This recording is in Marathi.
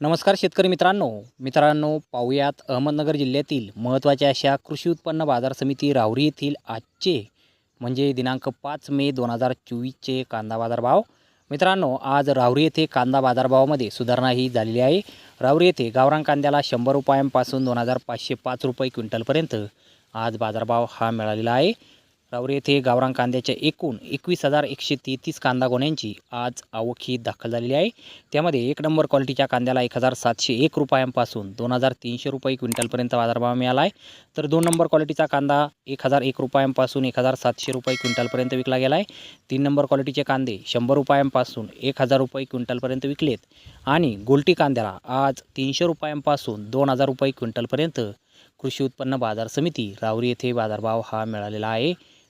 नमस्कार शेतकरी मित्रांनो. मित्रांनो पाहूयात अहमदनगर जिल्ह्यातील महत्त्वाच्या अशा कृषी उत्पन्न बाजार समिती राहुरी येथील आजचे म्हणजे दिनांक पाच मे दोन हजार चोवीसचे कांदा बाजारभाव. मित्रांनो आज राहुरी येथे कांदा बाजारभावामध्ये सुधारणा ही झालेली आहे. राहुरी येथे गावरान कांद्याला शंभर रुपयांपासून दोन हजार पाचशे पाच रुपये क्विंटलपर्यंत आज बाजारभाव हा मिळालेला आहे. राहुरी येथे गावरान कांद्याच्या एकूण एकवीस हजार एकशे तेहतीस कांदा गोण्यांची आज आवक ही दाखल झालेली आहे. त्यामध्ये एक नंबर क्वालिटीच्या कांद्याला एक हजार सातशे एक रुपयांपासून दोन हजार तीनशे रुपये क्विंटलपर्यंत बाजारभाव मिळाला आहे. तर दोन नंबर क्वालिटीचा कांदा एक हजार एक रुपयांपासून एक हजार सातशे रुपये क्विंटलपर्यंत विकला गेला आहे. तीन नंबर क्वालिटीचे कांदे शंभर रुपयांपासून एक हजार रुपये क्विंटलपर्यंत विकलेत. आणि गोल्टी कांद्याला आज तीनशे रुपयांपासून दोन हजार रुपये क्विंटलपर्यंत कृषी उत्पन्न बाजार समिती रावरी येथे बाजारभाव हा मिळालेला आहे.